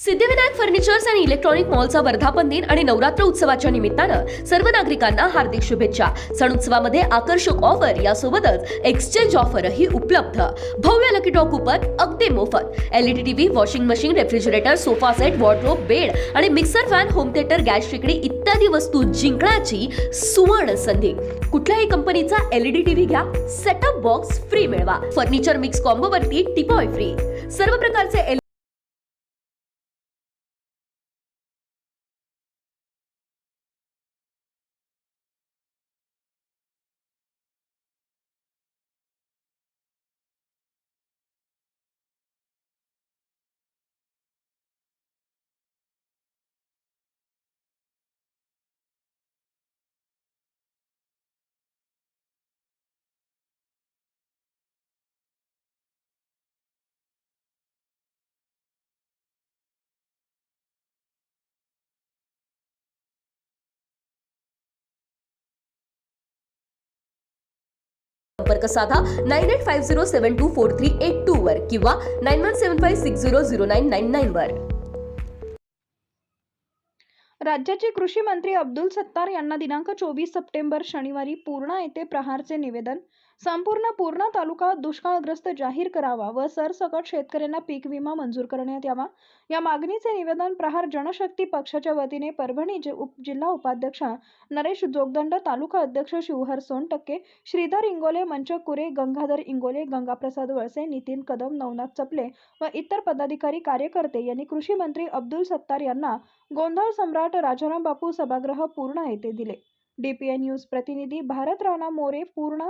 Siddhivinayak furnitures आणि electronic मॉलचा वर्धापन दिन आणि नवरात्र उत्सवाच्या निमित्तानं सर्व नागरिकांना हार्दिक शुभेच्छा. सण उत्सवामध्ये आकर्षक ऑफर यासोबतच एक्सचेंज ऑफरही उपलब्ध. भव्य लकी ड्रॉ कुपन अगदी मोफत. LED TV washing machine refrigerator sofa set wardrobe bed आणि mixer fan home theatre gas शेकडी इत्यादी वस्तू जिंकण्याची सुवर्ण संधी. कुठल्याही कंपनीचा एलईडी टीव्ही घ्या सेटअप बॉक्स फ्री मिळवा. फर्निचर मिक्स कॉम्बोवरती टिपॉय फ्री सर्व प्रकारचे संपर्क साधा nine eight five zero seven two four three eight two वर किंवा nine one seven five six zero zero nine nine nine वर. राज्याचे कृषी मंत्री अब्दुल सत्तार यांना दिनांक चोवीस सप्टेंबर शनिवारी पूर्णा येथे प्रहारचे निवेदन संपूर्ण पूर्णा तालुका दुष्काळग्रस्त जाहीर करावा व सरसकट शेतकऱ्यांना पीक विमा मंजूर करण्यात यावा. या मागणीचे निवेदन प्रहार जनशक्ती पक्षाच्या वतीने परभणी जि- उप जिल्हा उपाध्यक्ष नरेश जोगदंड तालुका अध्यक्ष शिवहर सोनटक्के श्रीधर इंगोले मंचक कुरे गंगाधर इंगोले गंगाप्रसाद वळसे नितीन कदम नवनाथ चपले व इतर पदाधिकारी कार्यकर्ते यांनी कृषी मंत्री अब्दुल सत्तार यांना गोंधळ सम्राट राजाराम बापू सभागृह पूर्णा येथे दिले. डीपीए न्यूज प्रतिनिधी भारत राणा मोरे पूर्णा